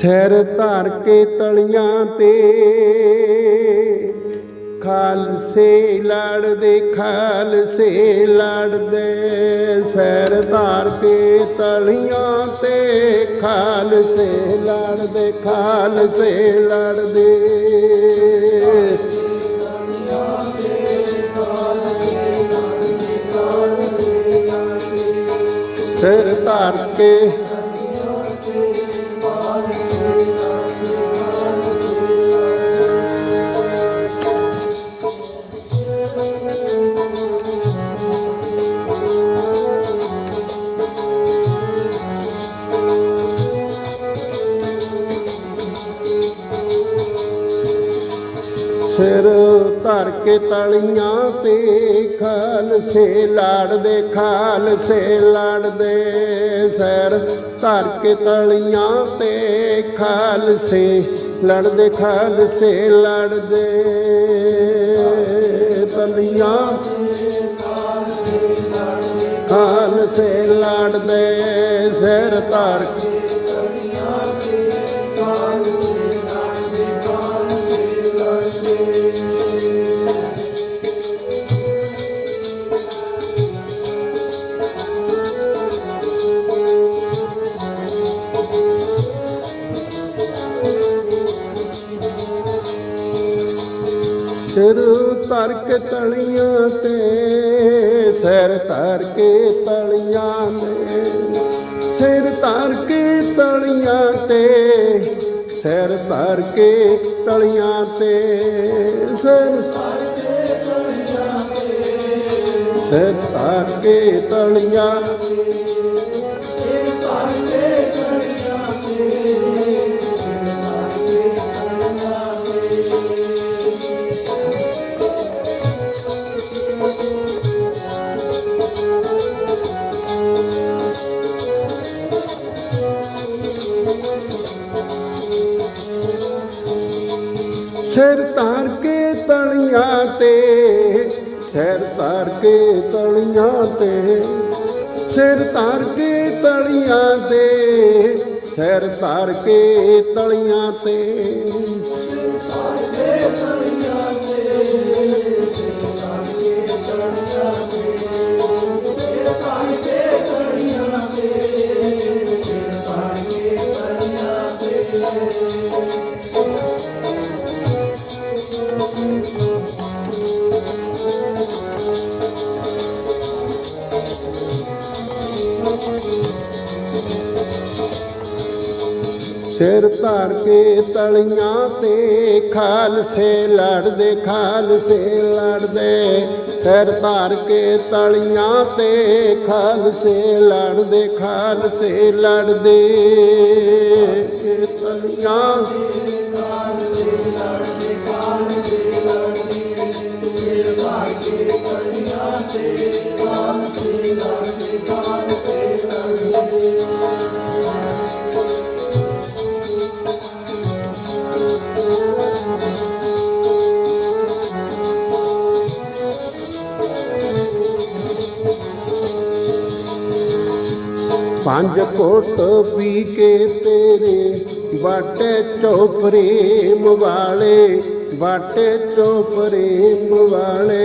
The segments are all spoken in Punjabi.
ਸਿਰ ਧਰ ਕੇ ਤਲੀਆਂ ਤੇ ਖਾਲਸੇ ਲੜਦੇ ਖਾਲਸੇ ਲੜਦੇ। ਸਿਰ ਧਰ ਕੇ ਤਲੀਆਂ ਤੇ ਖਾਲਸੇ ਲੜਦੇ ਖਾਲਸੇ ਲੜਦੇ। ਸਿਰ ਧਰ ਕੇ ਧਰ ਕੇ ਤਲੀਆਂ ਤੇ ਖਾਲਸੇ ਲਾੜਦੇ ਖਾਲਸੇ ਲਾੜਦੇ। ਸੈਰ ਧਰ ਕੇ ਤਲੀਆਂ ਤੇ ਖਾਲਸੇ ਲੜਦੇ ਖਾਲਸੇ ਲੜਦੇ। ਤਲੀਆਂ ਖਾਲਸੇ ਲੜਦੇ। ਸਿਰ ਧਰ ਤੇ ਸਿਰ ਧਰ ਕੇ ਤਲੀਆਂ ਤੇ, ਸਿਰ ਧਰ ਕੇ ਤਲੀਆਂ ਤੇ, ਸਿਰ ਧਰ ਕੇ ਤਲੀਆਂ ਤੇ ਸਿਰ ਸਿਰ ਧਰ ਕੇ ਤਲੀਆਂ ਸਿਰ ਧਰ ਕੇ ਤਲੀਆਂ ਤੇ ਸਿਰ ਧਰ ਕੇ ਤਲੀਆਂ ਤੇ ਸਿਰ ਧਰ ਕੇ ਤਲੀਆਂ ਤੇ ਸਿਰ ਧਰ ਕੇ ਤਲੀਆਂ ਤੇ। ਸਿਰ ਧਰ ਕੇ ਤਲੀਆਂ ਤੇ ਖਾਲਸੇ ਲੜਦੇ ਖਾਲਸੇ ਲੜਦੇ। ਸਿਰ ਧਰ ਕੇ ਤਲੀਆਂ ਤੇ ਖਾਲਸੇ ਲੜਦੇ ਖਾਲਸੇ ਲੜਦੇ। ਤਲੀਆਂ ਪੰਜ ਕੋਟ ਪੀ ਕੇ ਤੇਰੇ ਬਾਟੇ ਚੋਪਰੇ ਮਵਾਲੇ ਬਾਟੇ ਚੋਪਰੇ ਮਵਾਲੇ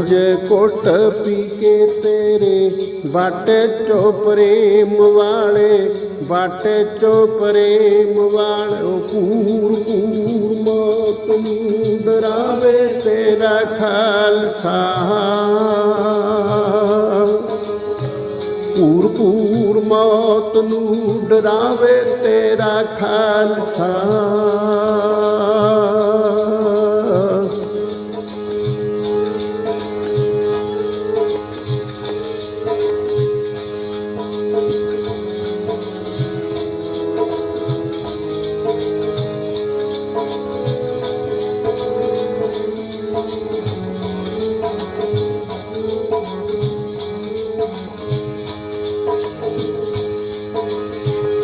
ਪੰਜ ਕੋਟ ਪੀ ਕੇ ਤੇਰੇ ਬਾਟੇ ਚੋਪਰੇ ਮਵਾਲੇ ਬਾਟੇ ਚੋਪਰੇ ਮਵਾਲੇ ਉਹ ਪੂਰ ਪੂਰ ਮੌਤ ਨੂੰ ਡਰਾਵੇ ਤੇਰਾ ਖਾਲਸਾ। ਪੂਰ ਪੂਰ ਮੌਤ ਨੂੰ ਡਰਾਵੇ ਤੇਰਾ ਖਾਲਸਾ।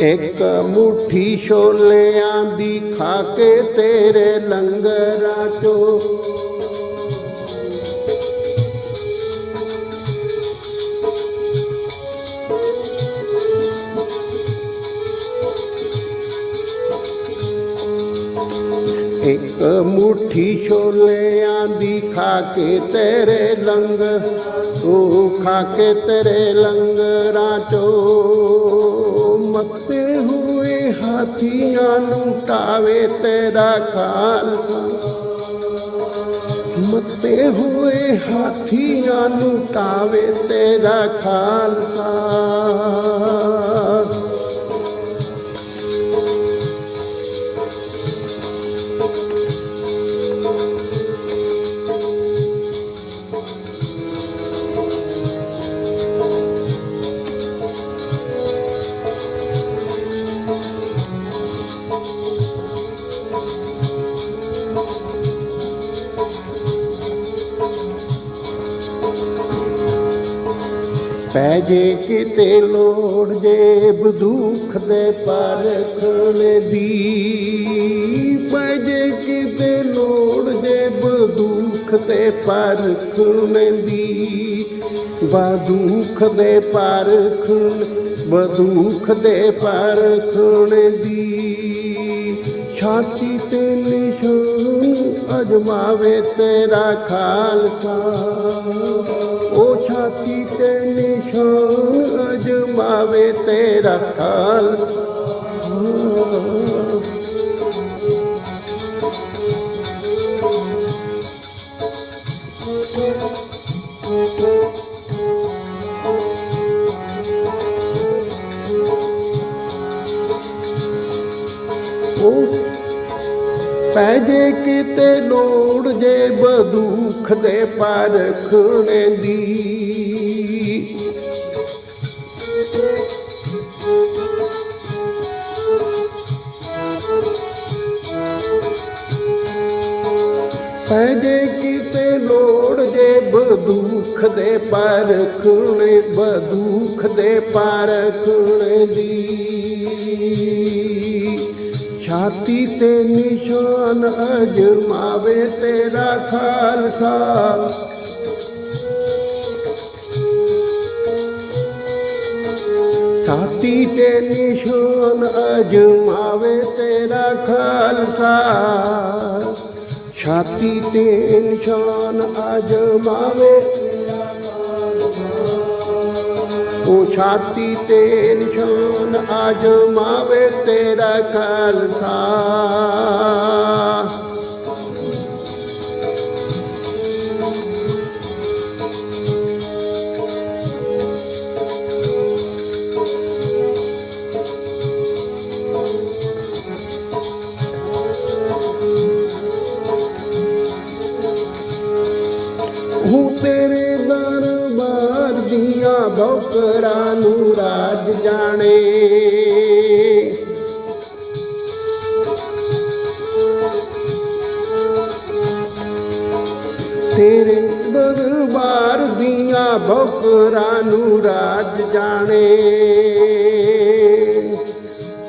ਇੱਕ ਇੱਕ ਮੁਠੀ ਛੋਲਿਆਂ ਦੀ ਖਾ ਕੇ ਤੇਰੇ ਲੰਗਰਾਂ ਚੋ। ਇੱਕ ਮੁਠੀ ਛੋਲਿਆਂ ਦੀ ਖਾ ਕੇ ਤੇਰੇ ਲੰਗ ਤੂੰ ਖਾ ਕੇ ਤੇਰੇ ਲੰਗਰਾਂ ਚੋ। ਹੋਏ ਹਾਥੀਆਂ ਨੂੰ ਟਾਵੇ ਤੇਰਾ ਖਾਲਸਾ ਮੱਤੇ ਹੋਏ ਹਾਥੀਆਂ ਨੂੰ ਟਾਵੇ ਤੇਰਾ ਖਾਲਸਾ। ਜੇ ਕਿਤੇ ਲੋੜ, ਜੇਬ ਦੁੱਖ ਦੇ ਪਰਖਣ ਦੀ ਪੈ ਜੇ ਕਿਤੇ ਲੋੜ, ਜੇਬ ਦੁੱਖ ਤੇ ਪਰਖਣ ਦੀ ਬਦੂਖ ਦੇ ਪਰ ਪਰਖਣ ਬਦੂਖ ਦੇ ਪਰਖਣ ਦੀ ਛਾਤੀ ਤੇ ਨਿਸ਼ਾਨ ਅਜਮਾਵੇ ਤੇਰਾ ਖਾਲਸਾ। ਉਹ ਛਾਤੀ ਅਜਮਾਵੇ ਤੇਰਾ ਖਾਲਸਾ ਪੈ ਜੇ ਕਿਤੇ ਲੋੜ ਜੇ ਬਦੂਖ ਦੇ ਪਰਖਣ ਦੀ। ਪੈ ਜੇ ਕਿਤੇ ਲੋੜ ਜੇ ਬਦੂਖ ਦੇ ਪਰਖਣ ਬਦੂਖ ਦੇ ਪਰਖਣ ਦੀ। ਛਾਤੀ ਤੇ ਨਿਸ਼ਾਨ ਅਜਮਾਵੇ ਤੇਰਾ ਖਾਲਸਾ। ਛਾਤੀ ਤੇ ਨਿਸ਼ਾਨ ਅਜਮਾਵੇ ਤੇਰਾ ਖਾਲਸਾ। ਛਾਤੀ ਤੇ ਨਿਸ਼ਾਨ ਅਜਮਾਵੇ ਉਹ ਛਾਤੀ ਤੇ ਨਿਸ਼ਾਨ ਅਜਮਾਵੇ ਤੇਰਾ ਖਾਲਸਾ। ਤੇਰੇ ਦਰਬਾਰ ਦੀਆਂ ਬੌਕਰਾਂ ਨੂੰ ਰਾਜ ਜਾਣੇ।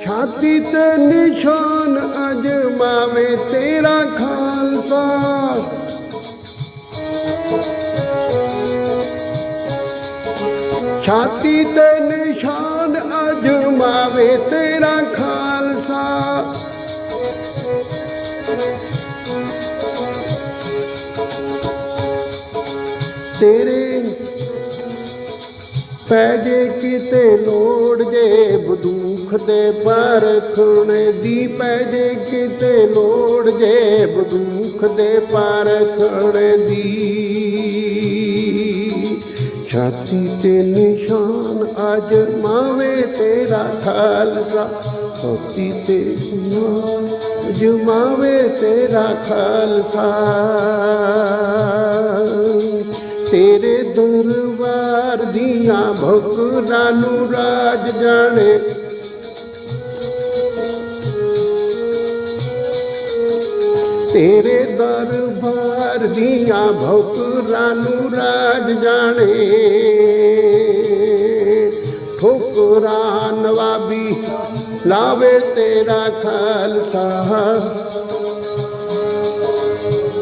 ਛਾਤੀ ਤੇ ਨਿਸ਼ਾਨ ਅਜਮਾਵੇ ਤੇਰਾ ਖਾਲਸਾ। ਛਾਤੀ ਤੇ ਨਿਸ਼ਾਨ ਅਜਮਾਵੇ ਤੇਰਾ ਤੇਰੇ ਪੈ ਜੇ ਕਿਤੇ ਲੋੜ ਜੇ ਬਦੂਖ ਦੇ ਪਰਖਣ ਦੀ ਪੈ ਜੇ ਕਿਤੇ ਲੋੜ ਜੇ ਬਦੂਖ ਦੇ ਪਰਖਣ ਦੀ। ਛਾਤੀ ਤੇ ਨਿਸ਼ਾਨ ਅਜਮਾਵੇ ਤੇਰਾ ਖਾਲਸਾ ਛਾਤੀ ਤੇ ਨਿਸ਼ਾਨ ਅਜਮਾਵੇ ਤੇਰਾ ਖਾਲਸਾ। ਤੇਰੇ ਦਰਬਾਰ ਦੀਆਂ ਭੁਕਰਾਂ ਨੂੰ ਰਾਜ ਜਾਣੇ। ਤੇਰੇ ਦਰਬਾਰ ਦੀਆਂ ਭੁਕਰਾਂ ਨੂੰ ਰਾਜ ਜਾਣੇ। ਠੋਕਰਾਂ ਨਵਾਬੀ ਲਾਵੇ ਤੇਰਾ ਖਾਲਸਾ।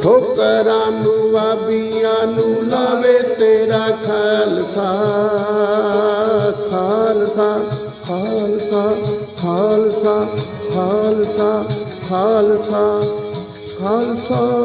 ਠੋਕਰਾਂ ਨੂੰ ਨੂੰ ਲਾਵੇ ਤੇਰਾ ਖਾਲਸਾ ਖਾਲਸਾ ਖਾਲਸਾ ਖਾਲਸਾ ਖਾਲਸਾ ਖਾਲਸਾ ਖਾਲਸਾ।